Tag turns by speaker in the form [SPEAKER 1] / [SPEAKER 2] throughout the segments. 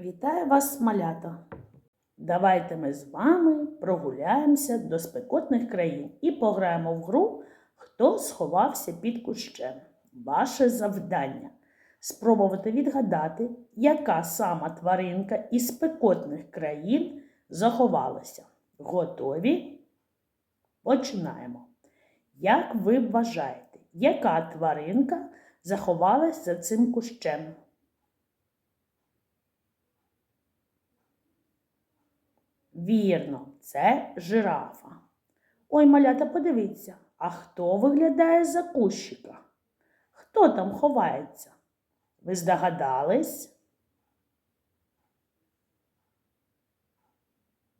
[SPEAKER 1] Вітаю вас, малята! Давайте ми з вами прогуляємося до спекотних країн і пограємо в гру, хто сховався під кущем. Ваше завдання спробувати відгадати, яка сама тваринка із спекотних країн заховалася. Готові? Починаємо. Як ви вважаєте, яка тваринка заховалась за цим кущем? Вірно, це жирафа. Ой, малята, подивіться, а хто виглядає за кущика? Хто там ховається? Ви здогадались?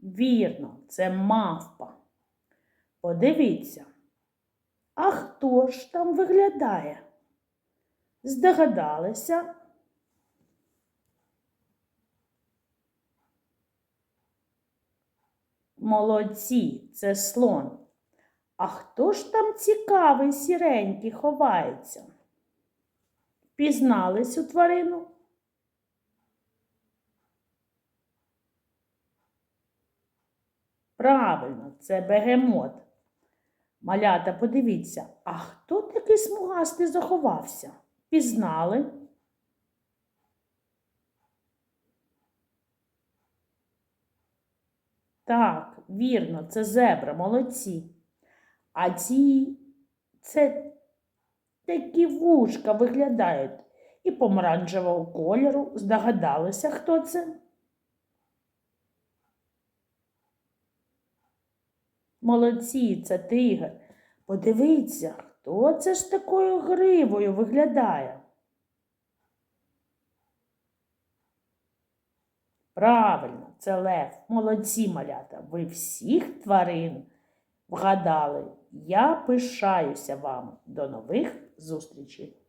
[SPEAKER 1] Вірно, це мавпа. Подивіться. А хто ж там виглядає? Здогадалися? Молодці, це слон. А хто ж там цікавий сіренький ховається? Пізнали цю тварину? Правильно, це бегемот. Малята, подивіться, а хто такий смугастий заховався? Пізнали? Так, вірно, це зебра, молодці. А ці це такі вушка виглядають і помаранчевого кольору. Здогадалися, хто це? Молодці, це тигр. Подивіться, хто це ж такою гривою виглядає? Правильно, це лев. Молодці малята. Ви всіх тварин вгадали. Я пишаюся вами. До нових зустрічей!